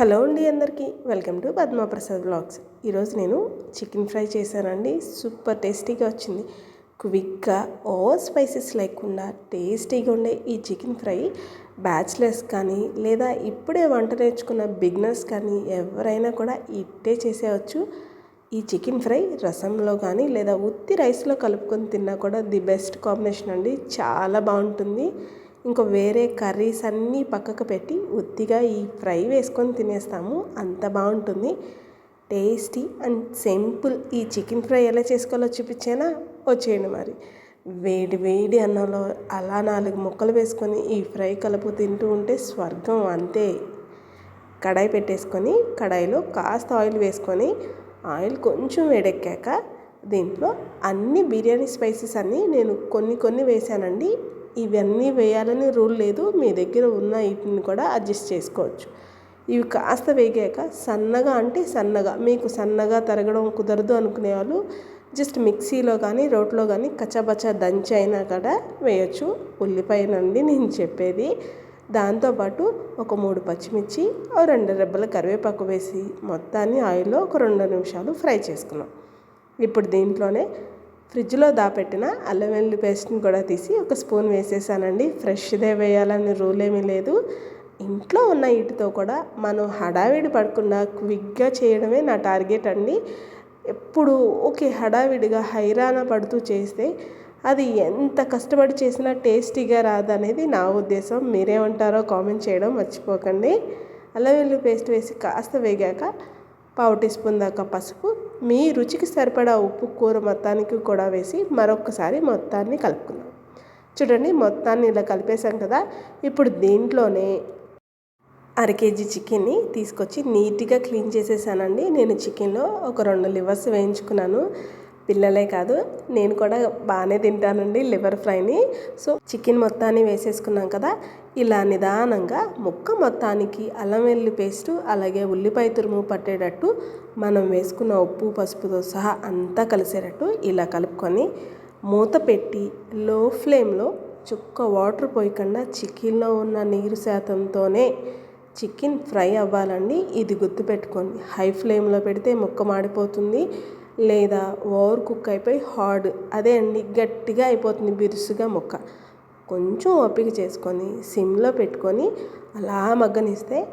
Hello అండి అందరికీ. Welcome to Padmaprasad blogs. ఈరోజు నేను చికెన్ ఫ్రై చేశానండి. సూపర్ టేస్టీగా వచ్చింది. క్విక్గా ఓ స్పైసెస్ లేకుండా టేస్టీగా ఉండే ఈ చికెన్ ఫ్రై బ్యాచిలర్స్ కానీ లేదా ఇప్పుడే వంట నేర్చుకున్న బిగినర్స్ కానీ ఎవరైనా కూడా ఇట్టే చేసేయచ్చు. ఈ చికెన్ ఫ్రై రసంలో కానీ లేదా ఉత్తి రైస్లో కలుపుకొని తిన్నా కూడా ది బెస్ట్ కాంబినేషన్ అండి. చాలా బాగుంటుంది. ఇంకా వేరే కర్రీస్ అన్నీ పక్కకు పెట్టి ఉత్తిగా ఈ ఫ్రై వేసుకొని తినేస్తాము. అంత బాగుంటుంది. Tasty and simple. ఈ చికెన్ ఫ్రై ఎలా చేసుకోవాలో చూపించేనా? వచ్చేయండి మరి. వేడి వేడి అన్నంలో అలా నాలుగు ముక్కలు వేసుకొని ఈ ఫ్రై కలుపు తింటూ ఉంటే స్వర్గం అంతే. కడాయి పెట్టేసుకొని కడాయిలో కాస్త ఆయిల్ వేసుకొని ఆయిల్ కొంచెం వేడెక్కాక దీంట్లో అన్ని బిర్యానీ స్పైసెస్ అన్నీ నేను కొన్ని కొన్ని వేసానండి. ఇవన్నీ వేయాలని రూల్ లేదు. మీ దగ్గర ఉన్న వీటిని కూడా అడ్జస్ట్ చేసుకోవచ్చు. ఇవి కాస్త వేగాక సన్నగా అంటే సన్నగా మీకు సన్నగా తరగడం కుదరదు అనుకునే వాళ్ళు జస్ట్ మిక్సీలో కానీ రోట్లో కానీ కచ్చబచ్చ దంచి అయినా కూడా వేయచ్చు. ఉల్లిపాయనండి నేను చెప్పేది. దాంతోపాటు ఒక మూడు పచ్చిమిర్చి ఓ రెండు రెబ్బల కరివేపాకు వేసి మొత్తాన్ని ఆయిల్లో ఒక రెండు నిమిషాలు ఫ్రై చేసుకున్నాం. ఇప్పుడు దీంట్లోనే ఫ్రిడ్జ్లో దాపెట్టిన అల్లం వెల్లుల్లి పేస్ట్ని కూడా తీసి ఒక స్పూన్ వేసేసానండి. ఫ్రెష్దే వేయాలని రూల్ ఏమీ లేదు. ఇంట్లో ఉన్న వీటితో కూడా మనం హడావిడి పడకుండా క్విక్గా చేయడమే నా టార్గెట్ అండి. ఎప్పుడు ఓకే హడావిడిగా హైరాణ పడుతూ చేస్తే అది ఎంత కష్టపడి చేసినా టేస్టీగా రాదనేది నా ఉద్దేశం. మీరేమంటారో కామెంట్ చేయడం మర్చిపోకండి. అల్లం వెల్లుల్లి పేస్ట్ వేసి కాస్త వేగాక పావు టీ స్పూన్ దాకా పసుపు మీ రుచికి సరిపడా ఉప్పు కూర మొత్తానికి కూడా వేసి మరొకసారి మొత్తాన్ని కలుపుకుందాం. చూడండి మొత్తాన్ని ఇలా కలిపేసాం కదా. ఇప్పుడు దీంట్లోనే అర కేజీ చికెన్ని తీసుకొచ్చి నీట్గా క్లీన్ చేసేసానండి. నేను చికెన్లో ఒక రెండు లివర్స్ వేయించుకున్నాను. పిల్లలే కాదు నేను కూడా బాగానే తింటానండి లివర్ ఫ్రైని. సో చికెన్ మొత్తాన్ని వేసేసుకున్నాం కదా ఇలా నిదానంగా ముక్క మొత్తానికి అల్లం వెల్లి పేస్టు అలాగే ఉల్లిపాయ తురుము పట్టేటట్టు మనం వేసుకున్న ఉప్పు పసుపుతో సహా అంతా కలిసేటట్టు ఇలా కలుపుకొని మూత పెట్టి లో ఫ్లేమ్లో చుక్క వాటర్ పోయకుండా చికెన్లో ఉన్న నీరు శాతంతోనే చికెన్ ఫ్రై అవ్వాలండి. ఇది గుర్తుపెట్టుకోండి. హై ఫ్లేమ్లో పెడితే ముక్క మాడిపోతుంది. లేదా ఓవర్ కుక్ అయిపోయి హార్డ్. అదే అండి గట్టిగా అయిపోతుంది బిరుసుగా ముక్క. కొంచెం ఓపిక చేసుకొని సిమ్లో పెట్టుకొని అలా మగ్గనిస్తే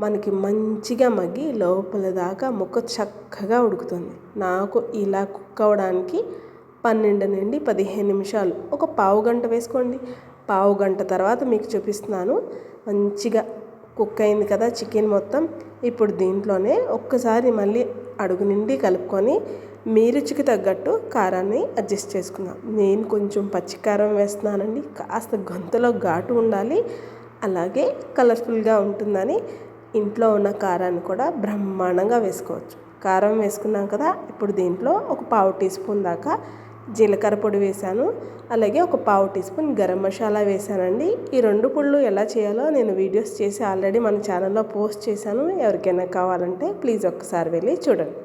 మనకి మంచిగా మగ్గి లోపల దాకా ముక్క చక్కగా ఉడుకుతుంది. నాకు ఇలా కుక్ అవ్వడానికి పన్నెండు నుండి పదిహేను నిమిషాలు. ఒక పావు గంట వేసుకోండి. పావు గంట తర్వాత మీకు చూపిస్తున్నాను. మంచిగా కుక్ అయింది కదా చికెన్ మొత్తం. ఇప్పుడు దీంట్లోనే ఒక్కసారి మళ్ళీ అడుగు నిండి కలుపుకొని మీ రుచికి తగ్గట్టు కారాన్ని అడ్జస్ట్ చేసుకుందాం. నేను కొంచెం పచ్చికారం వేస్తున్నానండి. కాస్త గొంతులో ఘాటు ఉండాలి. అలాగే కలర్ఫుల్గా ఉంటుందని ఇంట్లో ఉన్న కారాన్ని కూడా బ్రహ్మాండంగా వేసుకోవచ్చు. కారం వేసుకున్నాం కదా ఇప్పుడు దీంట్లో ఒక పావు టీ స్పూన్ దాకా జీలకర్ర పొడి వేశాను. అలాగే ఒక పావు టీ స్పూన్ గరం మసాలా వేశానండి. ఈ రెండు పుళ్ళు ఎలా చేయాలో నేను వీడియోస్ చేసి ఆల్రెడీ మన ఛానల్లో పోస్ట్ చేశాను. ఎవరికైనా కావాలంటే ప్లీజ్ ఒక్కసారి వెళ్ళి చూడండి.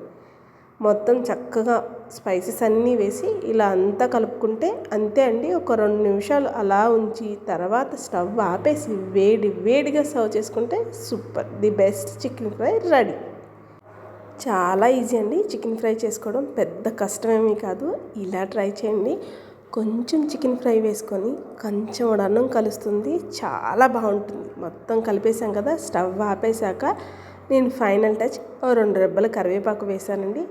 మొత్తం చక్కగా స్పైసెస్ అన్నీ వేసి ఇలా అంతా కలుపుకుంటే అంతే అండి. ఒక రెండు నిమిషాలు అలా ఉంచి తర్వాత స్టవ్ ఆపేసి వేడి వేడిగా సర్వ్ చేసుకుంటే super. The best chicken fry ready. చాలా ఈజీ అండి. చికెన్ ఫ్రై చేసుకోవడం పెద్ద కష్టమేమీ కాదు. ఇలా ట్రై చేయండి. కొంచెం చికెన్ ఫ్రై వేసుకొని కొంచెం అన్నం కలుస్తుంది. చాలా బాగుంటుంది. మొత్తం కలిపేసాం కదా స్టవ్ ఆపేశాక నేను ఫైనల్ టచ్ ఓ రెండు రెబ్బల కరివేపాకు వేసానండి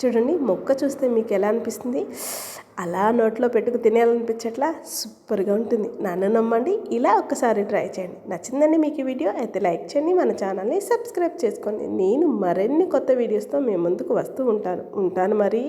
చూడండి మొక్క చూస్తే మీకు ఎలా అనిపిస్తుంది? అలా నోట్లో పెట్టుకు తినేయాలనిపించట్లా సూపర్గా ఉంటుంది. నన్ను నమ్మండి ఇలా ఒక్కసారి ట్రై చేయండి. నచ్చిందండి మీకు ఈ వీడియో అయితే లైక్ చేయండి మన ఛానల్ని సబ్స్క్రైబ్ చేసుకోండి. నేను మరిన్ని కొత్త వీడియోస్తో మీ ముందుకు వస్తూ ఉంటాను. ఉంటాను మరి.